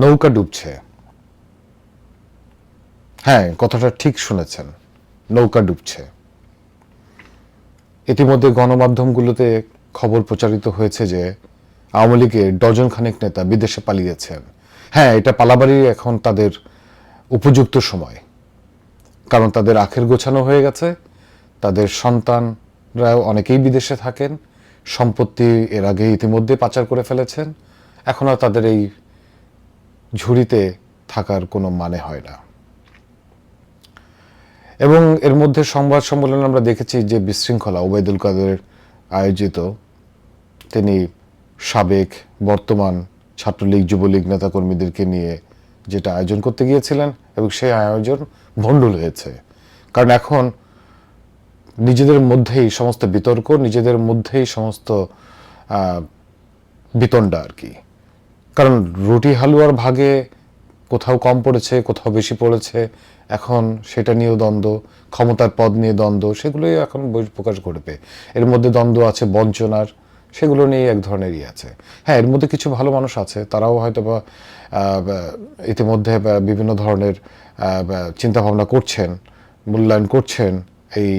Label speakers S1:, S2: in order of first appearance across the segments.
S1: নৌকা ডুবছে। হ্যাঁ কথাটা ঠিক শুনেছেন, নৌকা ডুবছে। ইতিমধ্যে গণমাধ্যমগুলোতে খবর প্রচারিত হয়েছে যে আওয়ামী লীগের ডজন খানেক নেতা বিদেশে পালিয়েছেন। হ্যাঁ এটা পালাবারই এখন তাদের উপযুক্ত সময়। কারণ তাদের আখের গোছানো হয়ে গেছে, তাদের সন্তানরাও অনেকেই বিদেশে থাকেন, সম্পত্তি এর আগে ইতিমধ্যে পাচার করে ফেলেছেন, এখন আর তাদের এই ঝুড়িতে থাকার কোনো মানে হয় না। এবং এর মধ্যে সংবাদ সম্মেলনে আমরা দেখেছি যে বিশৃঙ্খলা ওবায়দুল কাদের আয়োজিত। তিনি সাবেক বর্তমান ছাত্রলীগ, যুবলীগ নেতাকর্মীদেরকে নিয়ে যেটা আয়োজন করতে গিয়েছিলেন এবং সেই আয়োজন ভণ্ডুল হয়েছে। কারণ এখন নিজেদের মধ্যেই সমস্ত বিতর্ক, নিজেদের মধ্যেই সমস্ত বিতণ্ডা আর কি। কারণ রুটি হালুয়ার ভাগে কোথাও কম পড়েছে, কোথাও বেশি পড়েছে, এখন সেটা নিয়েও দ্বন্দ্ব, ক্ষমতার পদ নিয়ে দ্বন্দ্ব, সেগুলোই এখন প্রকাশ ঘটবে। এর মধ্যে দ্বন্দ্ব আছে বঞ্চনার, সেগুলো নিয়ে এক ধরনের ইয়ে আছে। হ্যাঁ এর মধ্যে কিছু ভালো মানুষ আছে, তারাও হয়তো বা ইতিমধ্যে বিভিন্ন ধরনের চিন্তা ভাবনা করছেন, মূল্যায়ন করছেন, এই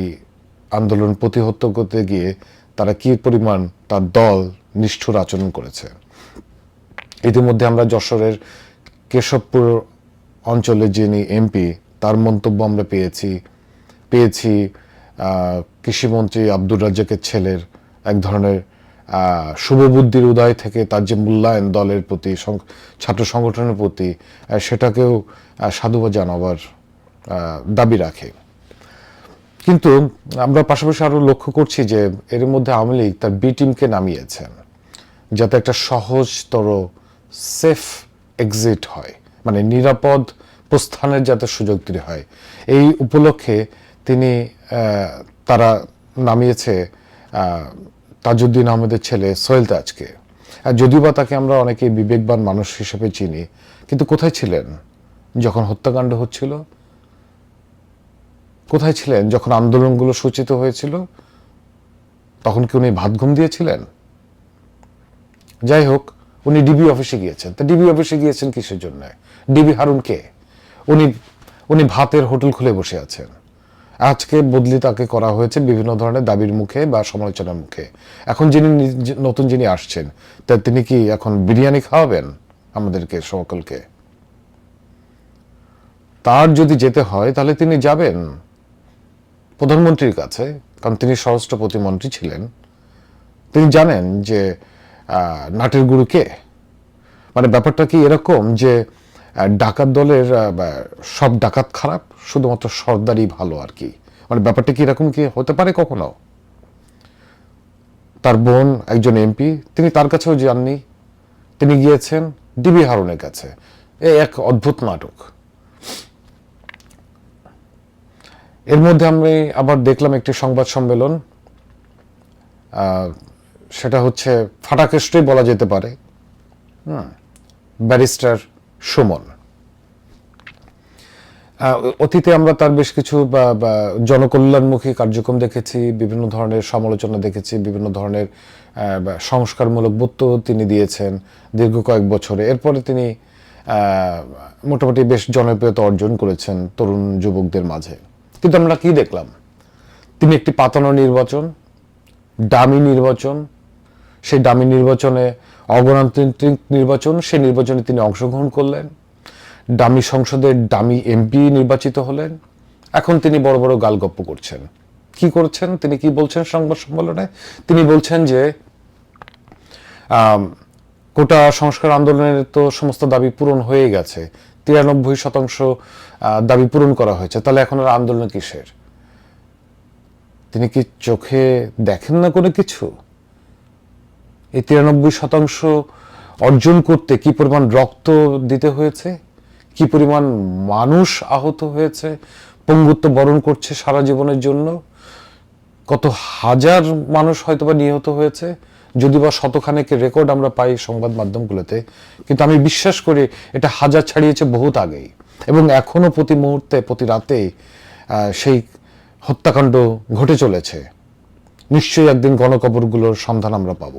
S1: আন্দোলন প্রতিহত করতে গিয়ে তারা কি পরিমাণ তার দল নিষ্ঠুর আচরণ করেছে। ইতিমধ্যে আমরা যশোরের কেশবপুর অঞ্চলে যিনি এমপি তার মন্তব্য আমরা পেয়েছি। পেয়েছি কৃষিমন্ত্রী আব্দুর রাজ্জাকের ছেলের এক ধরনের শুভবুদ্ধির উদয় থেকে তার যে মূল্যায়ন দলের প্রতি ছাত্র সংগঠনের প্রতি সেটাকেও আহ, সাধুবাদ জানাবার দাবি রাখে। কিন্তু আমরা পাশাপাশি আরও লক্ষ্য করছি যে এর মধ্যে আওয়ামী লীগ তার বি টিমকে নামিয়েছেন যাতে একটা সহজতর সেফ এক্সিট হয় মানে নিরাপদ প্রস্থানের যাতে সুযোগ তৈরি হয়। এই উপলক্ষে তিনি তারা নামিয়েছে তাজউদ্দিন আহমেদের ছেলে সোহেল তাজকে। যদিও বা তাকে আমরা অনেকে বিবেকবান মানুষ হিসেবে চিনি, কিন্তু কোথায় ছিলেন যখন হত্যাকাণ্ড হচ্ছিল? কোথায় ছিলেন যখন আন্দোলনগুলো সূচিত হয়েছিল? তখন কি উনি ভাত ঘুম দিয়েছিলেন? যাই হোক উনি ডিবি অফিসে গিয়েছেন। তা ডিবি অফিসে গিয়েছেন কিসের জন্য? ডিবি হারুন কে? উনি উনি ভাতের হোটেল খুলে বসে আছেন। আজকে বদলি তাকে করা হয়েছে বিভিন্ন ধরনের দাবির মুখে বা সমালোচনার মুখে। এখন যিনি নতুন যিনি আসছেন, তা তিনি কি এখন বিরিয়ানি খাওয়াবেন আমাদেরকে, সকলকে? তার যদি যেতে হয়, তাহলে তিনি যাবেন প্রধানমন্ত্রীর কাছে, কারণ তিনি স্বরাষ্ট্র প্রতিমন্ত্রী ছিলেন। তিনি জানেন যে নাটের গুরু কে মানে ব্যাপারটা কি এরকম যে ডাকাত দলের সব ডাকাত খারাপ, শুধুমাত্র সর্দারই ভালো আর কি? মানে ব্যাপারটা কি এরকম কি হতে পারে কখনো? তার বোন, একজন এমপি, তিনি তার কাছেও যাননি। তিনি গিয়েছেন ডিবি হারুনের কাছে। এ এক অদ্ভুত নাটক। এর মধ্যে আমি আবার দেখলাম একটি সংবাদ সম্মেলন। সেটা হচ্ছে ফাটাকেষ্টই বলা যেতে পারে। হুম, ব্যারিস্টার সুমন। অতীতে আমরা তার বেশ কিছু জনকল্যাণমুখী কার্যক্রম দেখেছি বিভিন্ন ধরনের সমালোচনা দেখেছি বিভিন্ন ধরনের সংস্কারমূলক বক্তব্য তিনি দিয়েছেন দীর্ঘ কয়েক বছরে। এরপরে তিনি মোটামুটি বেশ জনপ্রিয়তা অর্জন করেছেন তরুণ যুবকদের মাঝে। কিন্তু আমরা কি দেখলাম? তিনি একটি পাতানো নির্বাচন ডামি নির্বাচন সেই ডামি নির্বাচনে, অগণতান্ত্রিক নির্বাচন সেই নির্বাচনে তিনি অংশগ্রহণ করলেন। ডামি সংসদের ডামি এমপি নির্বাচিত হলেন। এখন তিনি বড় বড় গালগপ্প করছেন। কি করছেন? তিনি কি বলছেন সংবাদ সম্মেলনে? তিনি বলছেন যে কোটা সংস্কার আন্দোলনের তো সমস্ত দাবি পূরণ হয়ে গেছে। তিরানব্বই শতাংশ দাবি পূরণ করা হয়েছে। তাহলে এখন আর আন্দোলন কিসের? তিনি কি চোখে দেখেন না কোনো কিছু? এই তিরানব্বই শতাংশ অর্জন করতে কি পরিমাণ রক্ত দিতে হয়েছে? কি পরিমাণ মানুষ আহত হয়েছে? পঙ্গুত্ব বরণ করছে সারা জীবনের জন্য? কত হাজার মানুষ হয়তোবা নিহত হয়েছে? যদি বা শতখানেকের রেকর্ড আমরা পাই সংবাদ মাধ্যমগুলোতে, কিন্তু আমি বিশ্বাস করি এটা হাজার ছাড়িয়েছে বহুত আগেই। এবং এখনও প্রতি মুহূর্তে, প্রতি রাতে সেই হত্যাকাণ্ড ঘটে চলেছে। নিশ্চয়ই একদিন গণকবরগুলোর সন্ধান আমরা পাব।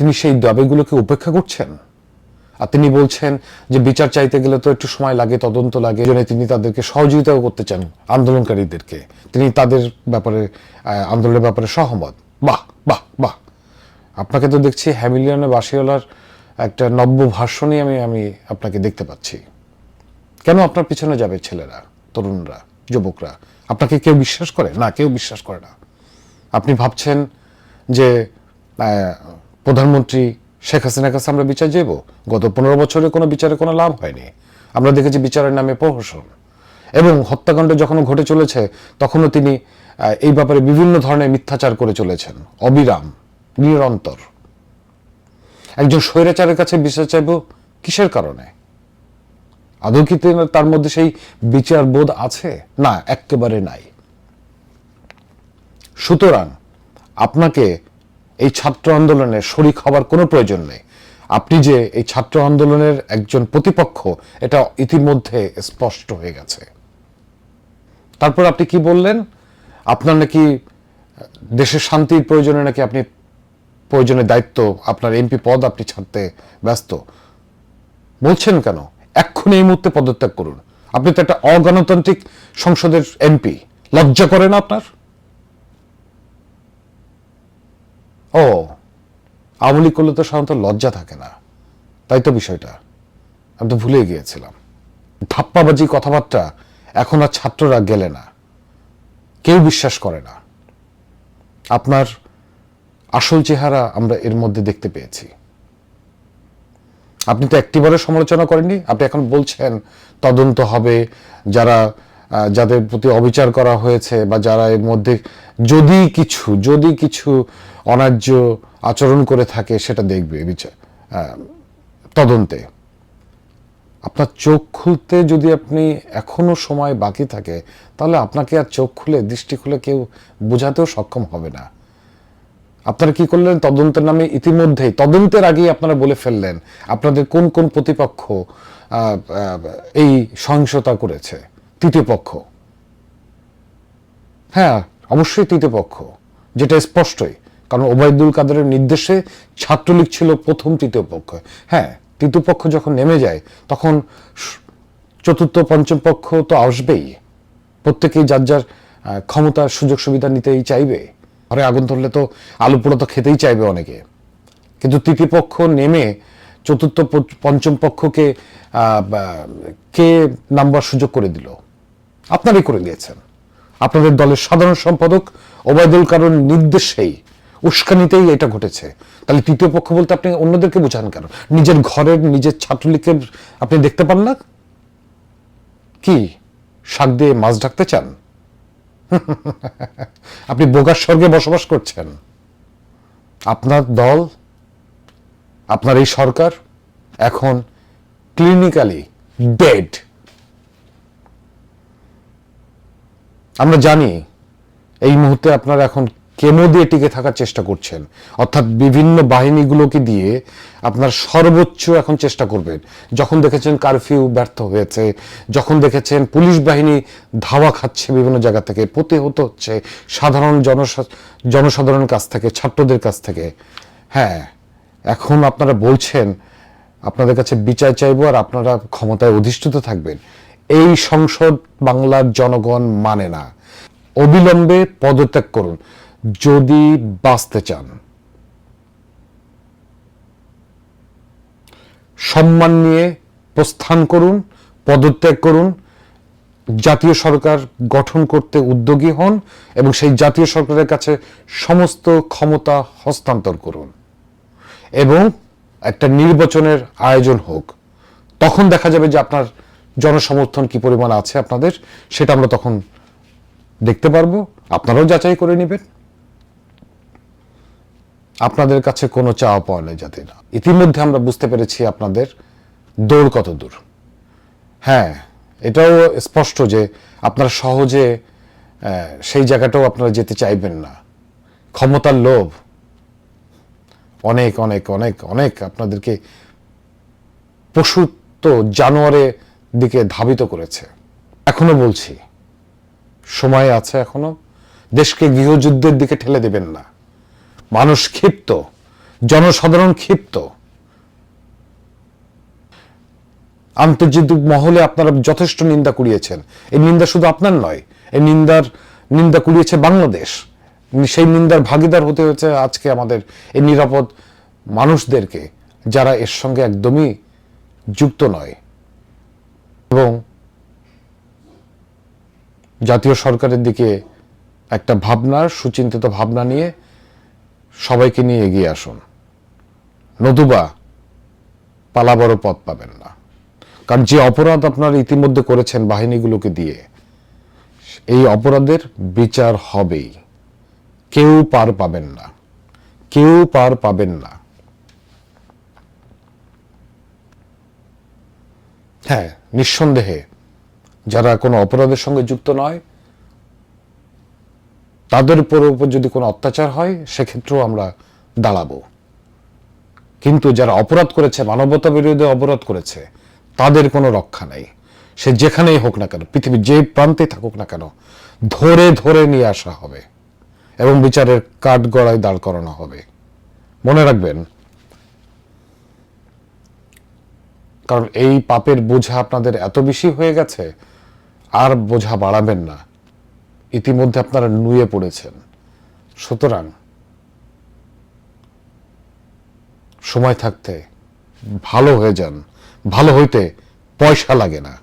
S1: তিনি সেই দাবিগুলোকে উপেক্ষা করছেন? আর তিনি বলছেন যে বিচার চাইতে গেলে তো একটু সময় লাগে, তদন্ত লাগে জন্য তিনি তাদেরকে সহযোগিতাও করতে চান আন্দোলনকারীদেরকে। তিনি তাদের ব্যাপারে আন্দোলনের ব্যাপারে সহমত। বাহ বাহ বাহ। আপনাকে তো দেখছি হ্যামিলিয়নে বাসিওয়ালার একটা নব্য ভাষণই আমি আমি আপনাকে দেখতে পাচ্ছি। কেন আপনার পিছনে যাবে ছেলেরা, তরুণরা, যুবকরা? আপনাকে কেউ বিশ্বাস করে? না, কেউ বিশ্বাস করে না। আপনি ভাবছেন যে প্রধানমন্ত্রী শেখ হাসিনার কাছে আমরা বিচার যাব গত পনেরো বছরে কোনো বিচারে কোনো লাভ হয়নি। আমরা দেখেছি বিচারের নামে প্রহসন। এবং হত্যাকাণ্ড যখন ঘটে চলেছে, তখনও তিনি এই ব্যাপারে বিভিন্ন ধরনের মিথ্যাচার করে চলেছেন। অবিরাম, নিরন্তর। একজন স্বৈরাচারের কাছে বিচার চাইব কিসের কারণে? আদৌ কি তার মধ্যে সেই বিচার বোধ আছে? না, একেবারে নাই। সুতরাং আপনাকে এই ছাত্র আন্দোলনে শরিক হবার কোনো প্রয়োজন নেই। আপনি যে এই ছাত্র আন্দোলনের একজন প্রতিপক্ষ, এটা ইতিমধ্যে স্পষ্ট হয়ে গেছে। তারপর আপনি কি বললেন? আপনার নাকি দেশের শান্তির প্রয়োজনে নাকি আপনি প্রয়োজনে দায়িত্ব, আপনার এমপি পদ আপনি ছাড়তে ব্যস্ত। বলছেন কেন? এক্ষুনি এই মুহূর্তে পদত্যাগ করুন। আপনি তো একটা অগণতান্ত্রিক সংসদের এমপি। লজ্জা করে না আপনার? ও, আওয়ামী লীগ করলে তো সাধারণত লজ্জা থাকে না। তাই তো বিষয়টা। আমি তো ভুলে গিয়েছিলাম। ধাপ্পাবাজি কথাবার্তা এখন আর ছাত্ররা গেলে না। কেউ বিশ্বাস করে না। আপনার আসল চেহারা আমরা এর মধ্যে দেখতে পেয়েছি। আপনি তো একটিবারের সমালোচনা করেননি। আপনি এখন বলছেন তদন্ত হবে, যারা যাদের প্রতি অবিচার করা হয়েছে বা যারা এর মধ্যে যদি কিছু যদি কিছু অন্যায্য আচরণ করে থাকে, সেটা দেখবে বিচার তদন্তে। আপনার চোখ খুলতে যদি আপনি এখনও সময় বাকি থাকে, তাহলে আপনাকে আর চোখ খুলে, দৃষ্টি খুলে কেউ বোঝাতেও সক্ষম হবে না। আপনারা কি করলেন? তদন্তের নামে ইতিমধ্যেই, তদন্তের আগেই আপনারা বলে ফেললেন, আপনাদের কোন কোন প্রতিপক্ষ এই সহিংসতা করেছে। তৃতীয় পক্ষ। হ্যাঁ অবশ্যই তৃতীয় পক্ষ, যেটা স্পষ্টই, কারণ ওবায়দুল কাদেরের নির্দেশে ছাত্রলীগ ছিল প্রথম তৃতীয় পক্ষ। হ্যাঁ তৃতীয় পক্ষ যখন নেমে যায়, তখন চতুর্থ, পঞ্চম পক্ষ তো আসবেই। প্রত্যেকেই যার যার ক্ষমতার সুযোগ সুবিধা নিতেই চাইবে। ঘরে আগুন ধরলে তো আলু পোড়া তো খেতেই চাইবে অনেকে। কিন্তু তৃতীয় পক্ষ নেমে চতুর্থ পঞ্চম পক্ষকে কে নাম্বার সুযোগ করে দিল? আপনারই করে দিয়েছেন আপনাদের দলের সাধারণ সম্পাদক ওবায়দুল কারণ নির্দেশেই, উস্কানিতেই এটা ঘটেছে। তাহলে তৃতীয় পক্ষ বলতে আপনি অন্যদেরকে বোঝান কেন? নিজের ঘরের, নিজের ছাত্রলীগের আপনি দেখতে পান না? কি? শাক দিয়ে মাছ ঢাকতে চান? আপনি বোগার স্বর্গে বসবাস করছেন। আপনার দল, আপনার এই সরকার এখন ক্লিনিক্যালি ডেড আমরা জানি এই মুহূর্তে আপনারা এখন কেমো দিয়ে টিকে থাকার চেষ্টা করছেন। অর্থাৎ বিভিন্ন বাহিনীগুলোকে দিয়ে আপনার সর্বোচ্চ এখন চেষ্টা করবেন। যখন দেখেছেন কারফিউ ব্যর্থ হয়েছে, যখন দেখেছেন পুলিশ বাহিনী ধাওয়া খাচ্ছে বিভিন্ন জায়গা থেকে, প্রতিহত হচ্ছে সাধারণ জনসা- জনসাধারণের কাছ থেকে, ছাত্রদের কাছ থেকে। হ্যাঁ এখন আপনারা বলছেন, আপনাদের কাছে বিচার চাইব আর আপনারা ক্ষমতায় অধিষ্ঠিত থাকবেন। এই সংসদ বাংলার জনগণ মানে না। অবিলম্বে পদত্যাগ করুন, যদি বাঁচতে চান। সম্মান নিয়ে প্রস্থান করুন, পদত্যাগ করুন, জাতীয় সরকার গঠন করতে উদ্যোগী হন এবং সেই জাতীয় সরকারের কাছে সমস্ত ক্ষমতা হস্তান্তর করুন এবং একটা নির্বাচনের আয়োজন হোক। তখন দেখা যাবে যে আপনার জনসমর্থন কি পরিমাণ আছে আপনাদের, সেটা আমরা তখন দেখতে পারব। আপনারাও যাচাই করে নেবেন। আপনাদের কাছে কোনো চাওয়া পাওয়া নেই যাতে না। ইতিমধ্যে আমরা বুঝতে পেরেছি আপনাদের দৌড় কত দূর। হ্যাঁ এটাও স্পষ্ট যে আপনারা সহজে সেই জায়গাটাও আপনারা যেতে চাইবেন না। ক্ষমতার লোভ। অনেক অনেক অনেক অনেক আপনাদেরকে পশুত্ব জানোয়ারের দিকে ধাবিত করেছে। এখনও বলছি, সময় আছে এখনও। দেশকে গৃহযুদ্ধের দিকে ঠেলে দেবেন না। মানুষ ক্ষিপ্ত, জনসাধারণ ক্ষিপ্ত। আন্তর্জাতিক মহলে আপনারা যথেষ্ট নিন্দা কুড়িয়েছেন। এই নিন্দা শুধু আপনার নয়, এই নিন্দার, নিন্দা কুড়িয়েছে বাংলাদেশ। সেই নিন্দার ভাগিদার হতে হয়েছে আজকে আমাদের এই নিরাপদ মানুষদেরকে, যারা এর সঙ্গে একদমই যুক্ত নয়। এবং জাতীয় সরকারের দিকে একটা ভাবনার, সুচিন্তিত ভাবনা নিয়ে সবাইকে নিয়ে এগিয়ে আসুন। নতুবা পালাবারও পথ পাবেন না। কারণ যে অপরাধ আপনারা ইতিমধ্যে করেছেন বাহিনীগুলোকে দিয়ে, এই অপরাধের বিচার হবেই। কেউ পার পাবেন না। কেউ পার পাবেন না। হ্যাঁ নিঃসন্দেহে যারা কোনো অপরাধের সঙ্গে যুক্ত নয়, তাদের উপর উপর যদি কোনো অত্যাচার হয়, সেক্ষেত্রেও আমরা দাঁড়াবো। কিন্তু যারা অপরাধ করেছে, মানবতা বিরোধী অপরাধ করেছে, তাদের কোনো রক্ষা নেই। সে যেখানেই হোক না কেন, পৃথিবীর যে প্রান্তে থাকুক না কেন, ধরে ধরে নিয়ে আসা হবে এবং বিচারের কাঠ গড়ায় দাঁড় করানো হবে। মনে রাখবেন কারণ এই পাপের বোঝা আপনাদের এত বেশি হয়ে গেছে, আর বোঝা বাড়াবেন না। ইতিমধ্যে আপনারা নুয়ে পড়েছেন। সুতরাং সময় থাকতে ভালো হয়ে যান, ভালো হইতে পয়সা লাগে না।